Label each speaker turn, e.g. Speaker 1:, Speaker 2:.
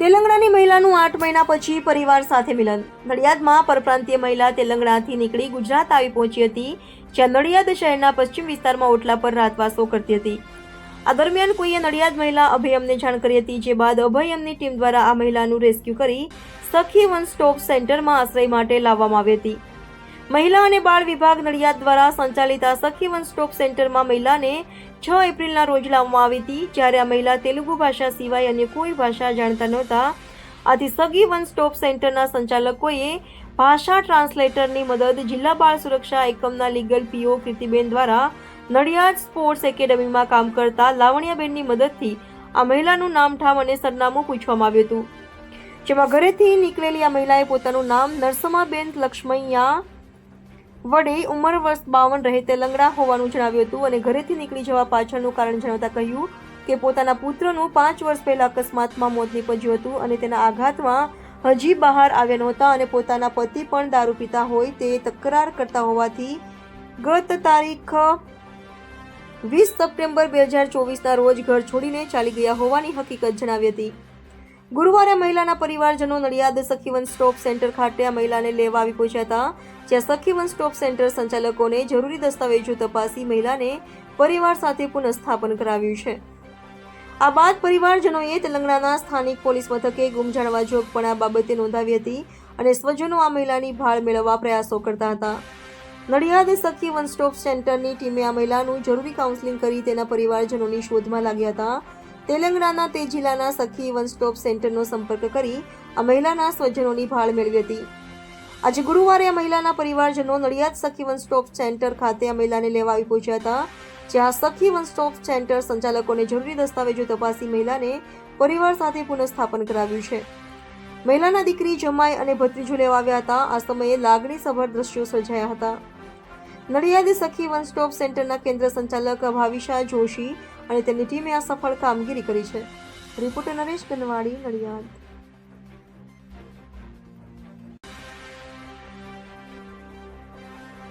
Speaker 1: તેલંગાણાની મહિલાનું આઠ મહિના પછી પરિવાર સાથે મિલન. નડિયાદમાં પરપ્રાંતીય મહિલા તેલંગણાથી નીકળી ગુજરાત આવી પહોંચી હતી, જ્યાં નડિયાદ શહેરના પશ્ચિમ વિસ્તારમાં ઓટલા પર રાતવાસો કરતી હતી. આ દરમિયાન કોઈએ નડિયાદ મહિલા અભયમને જાણ કરી હતી, જે બાદ અભયમની ટીમ દ્વારા આ મહિલાનું રેસ્ક્યુ કરી સખી વન સ્ટોપ સેન્ટરમાં આશ્રય માટે લાવવામાં આવી હતી. મહિલા અને બાળ વિભાગ નડિયાદ દ્વારા સંચાલિત આ સખી વન સ્ટોપ સેન્ટરમાં મહિલાને છ એપ્રિલના રોજ લાવવામાં આવી હતી, જ્યારે આ મહિલા તેલુગુ ભાષા સિવાય અન્ય કોઈ ભાષા જાણતા નહોતા. આથી સગી વન સ્ટોપ સેન્ટરના સંચાલકોએ ભાષા ટ્રાન્સલેટરની મદદ જિલ્લા બાળ સુરક્ષા એકમના લીગલ પીઓ કીર્તિબેન દ્વારા નડિયાદ સ્પોર્ટ્સ એકેડમીમાં કામ કરતા લાવણ્યાબેનની મદદથી આ મહિલાનું નામ ઠામ અને સરનામું પૂછવામાં આવ્યું હતું. જેમાં ઘરેથી નીકળેલી આ મહિલાએ પોતાનું નામ નરસમાબેન લક્ષ્મૈયા વડે ઉંમર વર્ષ બાવન રહે તેલંગણા હોવાનું જણાવ્યું હતું અને ઘરેથી નીકળી જવા પાછળનું કારણ જણાવતા કહ્યું કે પોતાના પુત્રનું પાંચ વર્ષ પહેલા અકસ્માતમાં મોત નીપજ્યું હતું અને તેના આઘાતમાં હજી બહાર આવ્યા નહોતા અને પોતાના પતિ પણ દારૂ પીતા હોય તે તકરાર કરતા હોવાથી ગત તારીખ વીસ સપ્ટેમ્બર બે હજાર ચોવીસના રોજ ઘર છોડીને ચાલી ગયા હોવાની હકીકત જણાવી હતી. ગુરુવારે મહિલાના પરિવારજનો નડિયાદ સખીવન સ્ટોપ સેન્ટર ખાતે આ મહિલાને લેવા આવી પહોંચ્યા હતા, જ્યાં સખીવન સ્ટોપ સેન્ટર સંચાલકોને જરૂરી દસ્તાવેજો તપાસી મહિલાને પરિવાર સાથે પુનઃસ્થાપન કરાવ્યું છે. આ બાદ પરિવારજનોએ તેલંગાણાના સ્થાનિક પોલીસ મથકે ગુમ જાણવા જોગ પણ આ બાબતે નોંધાવી હતી અને સ્વજનો આ મહિલાની ભાળ મેળવવા પ્રયાસો કરતા હતા. નડિયાદ સખી વન સ્ટોપ સેન્ટરની ટીમે આ મહિલાનું જરૂરી કાઉન્સેલિંગ કરી તેના પરિવારજનોની શોધમાં લાગ્યા હતા તેલંગાણાના તે જિલ્લાના સખી વન સ્ટોપ સેન્ટરનો સંપર્ક કરી આ મહિલાના સ્વજનોની ભાળ મેળવી હતી. આજે ગુરુવારે આ મહિલાના પરિવારજનો નડિયાદ સખી વન સ્ટોપ સેન્ટર ખાતે આ મહિલાને લેવા આવી પહોંચ્યા હતા, જ્યાં સખી વન સ્ટોપ સેન્ટર સંચાલકોને જરૂરી દસ્તાવેજો તપાસી મહિલાને પરિવાર સાથે પુનઃસ્થાપન કરાવ્યું છે. મહિલાના દીકરી જમાઈ અને ભત્રીજો લેવા આવ્યા હતા, આ સમયે લાગણીસભર દ્રશ્યો સર્જાયા હતા. નડિયાદ સખી વન સ્ટોપ સેન્ટરના કેન્દ્ર સંચાલક ભાવિશા જોશી અને તેમની ટીમે આ સફળ કામગીરી કરી છે. રિપોર્ટર નરેશ કનવાડી નડિયાદ.